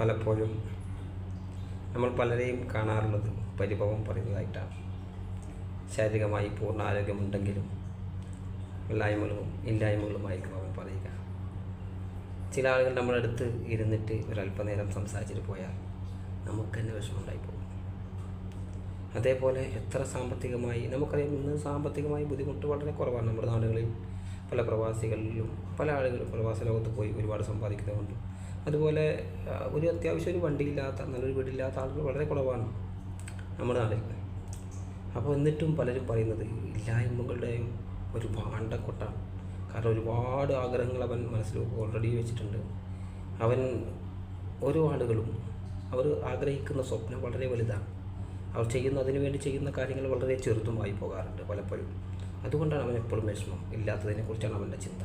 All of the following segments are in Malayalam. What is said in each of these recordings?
പലപ്പോഴും നമ്മൾ പലരെയും കാണാറുള്ളത് പരിഭവം പറയുന്നതായിട്ടാണ്. ശാരീരികമായി പൂർണ ആരോഗ്യമുണ്ടെങ്കിലും ഇല്ലായ്മകളും ഇല്ലായ്മകളുമായിരിക്കും അവൻ പറയുക. ചില ആളുകൾ നമ്മുടെ അടുത്ത് ഇരുന്നിട്ട് ഒരല്പനേരം സംസാരിച്ചിട്ട് പോയാൽ നമുക്ക് തന്നെ വിഷമമുണ്ടായി പോകും. അതേപോലെ എത്ര സാമ്പത്തികമായി നമുക്കറിയാം ഇന്ന് സാമ്പത്തികമായി ബുദ്ധിമുട്ട് വളരെ കുറവാണ് നമ്മുടെ നാടുകളിൽ. പല പ്രവാസികളിലും പല ആളുകളും പ്രവാസ ലോകത്ത് പോയി ഒരുപാട് സമ്പാദിക്കുന്നതുകൊണ്ട് അതുപോലെ ഒരു അത്യാവശ്യം ഒരു വണ്ടിയില്ലാത്ത നല്ലൊരു വീടില്ലാത്ത ആളുകൾ വളരെ കുറവാണ് നമ്മുടെ നാട്ടിൽ. അപ്പോൾ എന്നിട്ടും പലരും പറയുന്നത് ഇല്ലായ്മകളുടെയും ഒരു ഭാണ്ഡക്കൊട്ടാണ് കാരണം ഒരുപാട് ആഗ്രഹങ്ങൾ അവൻ മനസ്സിൽ ഓൾറെഡി വെച്ചിട്ടുണ്ട്. അവൻ ഓരോ ആളുകളും അവർ ആഗ്രഹിക്കുന്ന സ്വപ്നം വളരെ വലുതാണ്. അവർ ചെയ്യുന്ന അതിനു വേണ്ടി ചെയ്യുന്ന കാര്യങ്ങൾ വളരെ ചെറുതുമായി പോകാറുണ്ട് പലപ്പോഴും. അതുകൊണ്ടാണ് അവൻ എപ്പോഴും വിഷമം. ഇല്ലാത്തതിനെക്കുറിച്ചാണ് അവന്റെ ചിന്ത.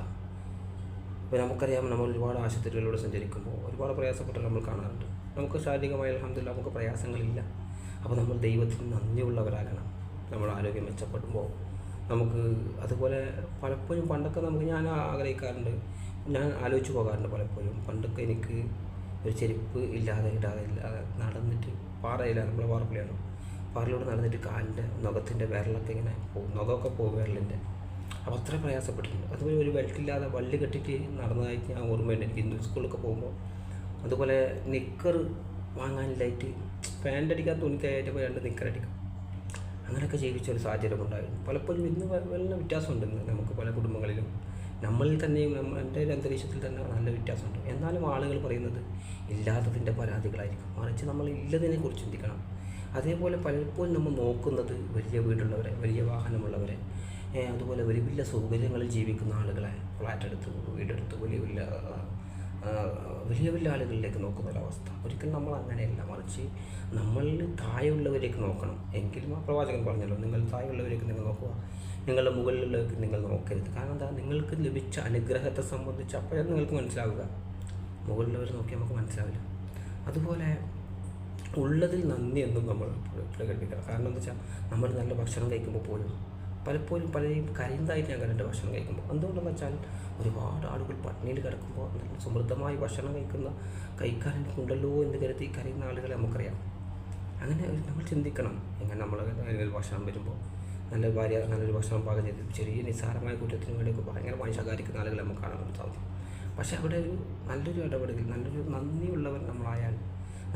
ഇപ്പോൾ നമുക്കറിയാം നമ്മൾ ഒരുപാട് ആശുപത്രികളിലൂടെ സഞ്ചരിക്കുമ്പോൾ ഒരുപാട് പ്രയാസപ്പെട്ട് നമ്മൾ കാണാറുണ്ട്. നമുക്ക് ശാരീരികമായ അലഹമില്ല നമുക്ക് പ്രയാസങ്ങളില്ല. അപ്പോൾ നമ്മൾ ദൈവത്തിന് നന്ദിയുള്ളവരാകണം. നമ്മൾ ആരോഗ്യം മെച്ചപ്പെടുമ്പോൾ നമുക്ക് അതുപോലെ പലപ്പോഴും പണ്ടൊക്കെ നമുക്ക് ഞാൻ ആഗ്രഹിക്കാറുണ്ട്. ഞാൻ ആലോചിച്ച് പോകാറുണ്ട് പലപ്പോഴും. പണ്ടൊക്കെ എനിക്ക് ഒരു ചെരുപ്പ് ഇല്ലാതെ ഇടാതെ ഇല്ലാതെ നടന്നിട്ട് പാറയില്ല നമ്മളെ പാറപ്പുള്ളിയാണ് പാറയിലൂടെ നടന്നിട്ട് കാലിന്റെ നഖത്തിന്റെ വിരലൊക്കെ ഇങ്ങനെ പോകും. നഖമൊക്കെ പോകും വിരലിന്റെ. അപ്പോൾ അത്ര പ്രയാസപ്പെട്ടിട്ടുണ്ട്. അതുപോലെ ഒരു ബെൽറ്റില്ലാതെ വള്ളി കെട്ടിട്ട് നടന്നതായിട്ട് ഞാൻ ഓർമ്മയുണ്ട്. എനിക്ക് ഹിന്ദു സ്കൂളിലൊക്കെ പോകുമ്പോൾ അതുപോലെ നിക്കർ വാങ്ങാനില്ലായിട്ട് പാന്റ് അടിക്കാൻ തുണി തയ്യാറ്റപ്പോൾ രണ്ട് നിക്കർ അടിക്കും. അങ്ങനെയൊക്കെ ജീവിച്ച ഒരു സാഹചര്യം ഉണ്ടായിരുന്നു. പലപ്പോഴും ഇന്ന് വലിയ വ്യത്യാസമുണ്ട് നമുക്ക് പല കുടുംബങ്ങളിലും. നമ്മളിൽ തന്നെയും നമ്മുടെ ഒരു അന്തരീക്ഷത്തിൽ തന്നെ നല്ല വ്യത്യാസമുണ്ട്. എന്നാലും ആളുകൾ പറയുന്നത് ഇല്ലാത്തതിന്റെ പരാതികളായിരിക്കും. മറിച്ച് നമ്മൾ ഇല്ലതിനെ കുറിച്ച് ചിന്തിക്കണം. അതേപോലെ പലപ്പോഴും നമ്മൾ നോക്കുന്നത് വലിയ വീടുള്ളവരെ വലിയ വാഹനമുള്ളവരെ അതുപോലെ വലിയ വലിയ സൗകര്യങ്ങളിൽ ജീവിക്കുന്ന ആളുകളെ ഫ്ലാറ്റ് എടുത്ത് വീടെടുത്ത് വലിയ വലിയ വലിയ വലിയ ആളുകളിലേക്ക് നോക്കുന്ന ഒരവസ്ഥ. ഒരിക്കലും നമ്മൾ അങ്ങനെയല്ല. മറിച്ച് നമ്മളിൽ താഴെയുള്ളവരേക്ക് നോക്കണം. എങ്കിലും ആ പ്രവാചകൻ പറഞ്ഞല്ലോ നിങ്ങൾ താഴെയുള്ളവരേക്ക് നിങ്ങൾ നോക്കുക. നിങ്ങളുടെ മുകളിലുള്ളവർക്ക് നിങ്ങൾ നോക്കരുത്. കാരണം എന്താ? നിങ്ങൾക്ക് ലഭിച്ച അനുഗ്രഹത്തെ സംബന്ധിച്ച് അപ്പോഴാണ് നിങ്ങൾക്ക് മനസ്സിലാവുക. മുകളിലുള്ളവർ നോക്കി നമുക്ക് മനസ്സിലാവില്ല. അതുപോലെ ഉള്ളതിൽ നന്ദി എന്നും നമ്മൾ പ്ര- പ്രകടിപ്പിക്കണം കാരണം എന്താ വെച്ചാൽ നമ്മൾ നല്ല ഭക്ഷണം കഴിക്കുമ്പോൾ പോലും പലപ്പോഴും പലരെയും കരയുന്നതായിട്ട് ഞാൻ കണ്ടിട്ട് ഭക്ഷണം കഴിക്കുമ്പോൾ. എന്തുകൊണ്ടെന്ന് വെച്ചാൽ ഒരുപാട് ആളുകൾ പട്ടിണിയിൽ കിടക്കുമ്പോൾ നല്ല സമൃദ്ധമായി ഭക്ഷണം കഴിക്കുന്ന കഴിക്കാൻ എനിക്കുണ്ടല്ലോ എന്ന് കരുതി കരയുന്ന ആളുകളെ നമുക്കറിയാം. അങ്ങനെ നമ്മൾ ചിന്തിക്കണം. എങ്ങനെ നമ്മൾ ഭക്ഷണം വരുമ്പോൾ നല്ല ഭാര്യ നല്ലൊരു ഭക്ഷണം പാകം ചെയ്ത് ചെറിയ നിസ്സാരമായ കുറ്റത്തിന് വേണ്ടിയൊക്കെ ഭയങ്കരമായി ശകാരിക്കുന്ന ആളുകളെ നമുക്ക് കാണാൻ സാധിക്കും. പക്ഷേ അവിടെ ഒരു നല്ലൊരു ഇടപെടൽ നല്ലൊരു നന്ദിയുള്ളവൻ നമ്മളായാൽ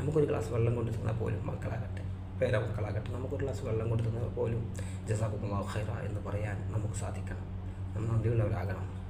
നമുക്കൊരു ഗ്ലാസ് വെള്ളം കൊണ്ട് തന്നാൽ പോലും മക്കളാകട്ടെ. പേര മക്കളാകട്ടെ. നമുക്കൊരു ഗ്ലാസ് വെള്ളം കൊടുത്തത് പോലും ജസാബുമാ ഖൈറ എന്ന് പറയാൻ നമുക്ക് സാധിക്കണം. നമ്മൾ നന്ദിയുള്ളവരാകണം